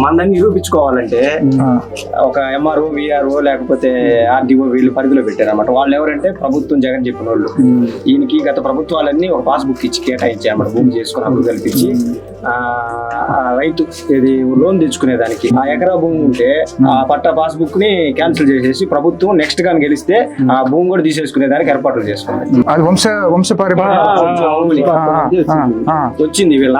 మందని నిరూపించుకోవాలంటే ఒక MRO VRO లేకపోతే ఆర్డీఓ వీళ్ళు పరిధిలో పెట్టారు అనమాట వాళ్ళు ఎవరంటే ప్రభుత్వం జగన్ చెప్పిన వాళ్ళు. ఈయనకి గత ప్రభుత్వాలన్నీ ఒక పాస్బుక్ ఇచ్చి కేటాయించాయి అన్నమాట భూమి చేసుకుని హక్కు కల్పించి. రైతు ఇది లోన్ తెచ్చుకునే దానికి. ఆ ఎకరా భూమి ఉంటే ఆ పట్టా పాస్బుక్ని క్యాన్సిల్ చేసేసి ప్రభుత్వం నెక్స్ట్గా గెలిస్తే ఆ భూమి కూడా తీసేసుకునే దానికి ఏర్పాట్లు చేసుకుంది అది వంశ. వచ్చింది వీళ్ళ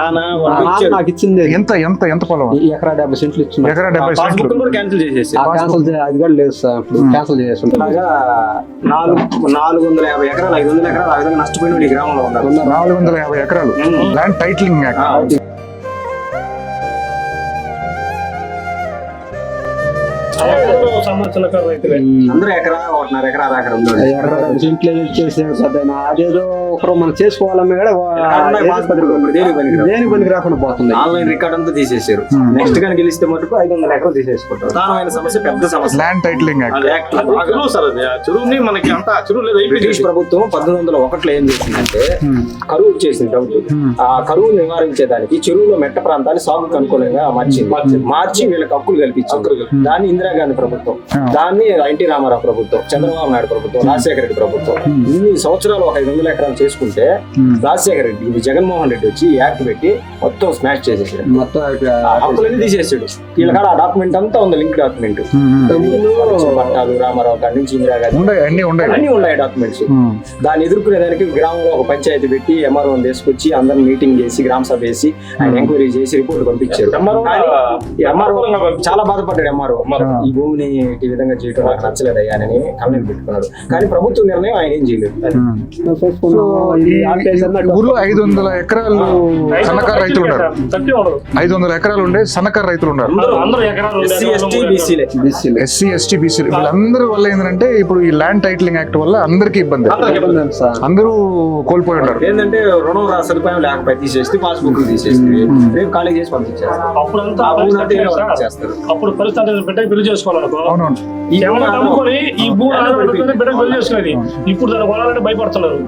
నాన్న. నాకు ఇచ్చింది ఎంత ఎంత ఎంత పొలం? ఎకరా డెబ్బై సెంట్లు ఇచ్చిన. ఎకరా డెబ్బై సెంట్లు. కూడా క్యాన్సిల్ చేసేసి. క్యాన్సల్ అది కూడా లేదు సార్ ఇప్పుడు. క్యాన్సల్ చేసి అలాగా నాలుగు నాలుగు వందల యాభై ఎకరాలు ఐదు వందల ఎకరాలు ఆ విధంగా నష్టపోయిన ఈ గ్రామంలో ఉన్నారు. నాలుగు వందల యాభై ఎకరాలు. ల్యాండ్ టైటిలింగ్ సంవత్సరాల రైతులే అందరూ ఎకరా ఒకటిన్నర ఎకరా ఎకరా సెంట్లు ఇచ్చేసి పెద్ద అదేదో ఒకరు మనం చేసుకోవాలన్నా కూడా. దేనికి పనికి రాకుండా పోతుంది. ఆన్లైన్ రికార్డ్ అంతా తీసేసారు. నెక్స్ట్ కానీ గెలిస్తే మటుకు ఐదు వందల ఎకరాలు తీసేసుకుంటారు. ప్రధానమైన సమస్య పెద్ద సమస్య. ల్యాండ్ టైటిలింగ్ చెరువు సార్ అది. చెరువుని మనకి అంత చెరువు లేదు. బ్రిటిష్ ప్రభుత్వం పంతొమ్మిది వందల ఒకటిలో ఏం చేసిందంటే కరువు చేసింది ప్రభుత్వం. ఆ కరువు నివారించేదానికి చెరువులో మెట్ట ప్రాంతాన్ని సాగుకు అనుకూలంగా మార్చింది. మార్చి వీళ్ళకి హక్కులు కల్పించింది. దాన్ని ఇందిరాగాంధీ ప్రభుత్వం దాన్ని ఎన్టీ రామారావు ప్రభుత్వం చంద్రబాబు నాయుడు ప్రభుత్వం రాజశేఖర రెడ్డి ప్రభుత్వం. ఇన్ని సంవత్సరాలు ఒక ఐదు వందల ఎకరాలు చేసుకుంటే రాజశేఖర రెడ్డి ఇది జగన్మోహన్ రెడ్డి వచ్చి యాక్ట్ పెట్టి మొత్తం స్మాష్ చేసేసాడు. మొత్తం ఆ హక్కులన్నీ తీసేసాడు. వీళ్ళ కాడ ఆ డాక్యుమెంట్ అంతా ఉంది లింక్ డాక్యుమెంట్. పట్టాలు రామారావు కాడి నుంచి ఇందిరాగాంధీ అన్ని ఉన్నాయి. డాక్యుమెంట్స్. దాన్ని ఎదుర్కొనేదానికి గ్రామంలో ఒక పంచాయతీ పెట్టి ఎంఆర్ఓ తీసుకొచ్చి అందరం మీటింగ్ చేసి గ్రామ సభ వేసి ఆయన ఎంక్వైరీ చేసి రిపోర్ట్ పంపించారు. ఎంఆర్ఓ చాలా బాధపడ్డాడు ఎంఆర్ఓ. ఈ భూమిని ఈ విధంగా చేయడం నాకు నచ్చలేదు అయ్యా అని కళ్ళని పెట్టుకున్నాడు. కానీ ప్రభుత్వ నిర్ణయం ఆయన ఏం చేయలేదు. ఊర్లో ఐదు వందల ఎకరాలు సన్నకారు రైతులు ఉన్నారు. ఐదు వందల ఎకరాలు ఉండే సన్నకారు రైతులు ఉన్నారు. అందరూ అందరూ ఎకరాలు ఎస్సీ ఎస్టీ బీసీ వీళ్ళందరి వల్ల ఏంటంటే ఇప్పుడు ఈ ల్యాండ్ టైటిలింగ్ యాక్ట్ వల్ల అందరికీ ఇబ్బంది. అందరూ కోల్పోయి ఉన్నారు ఏంటంటే రుణం సదుపాయం లేకపోతే తీసేస్తే పాస్బుక్ తీసేస్తే రేపు ఖాళీ చేసి పంపించేస్తారు? చేస్తారు. అప్పుడు పరిస్థితి పెళ్ళి చేసుకోవాలనుకో అవునవును. నమ్ముకొని ఈ భూమి పెళ్ళి చేసుకునేది ఇప్పుడు దాన్ని కొనాలంటే భయపడుతున్నారు.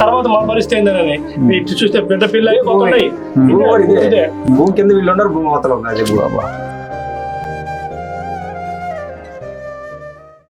తర్వాత మా పరిస్థితి ఏంటని ఇటు చూస్తే బిడ్డ పిల్ల అయిపోతున్నాయి భూమి. కింద వీళ్ళు ఉన్నారు భూమి అవతల ఉన్నది.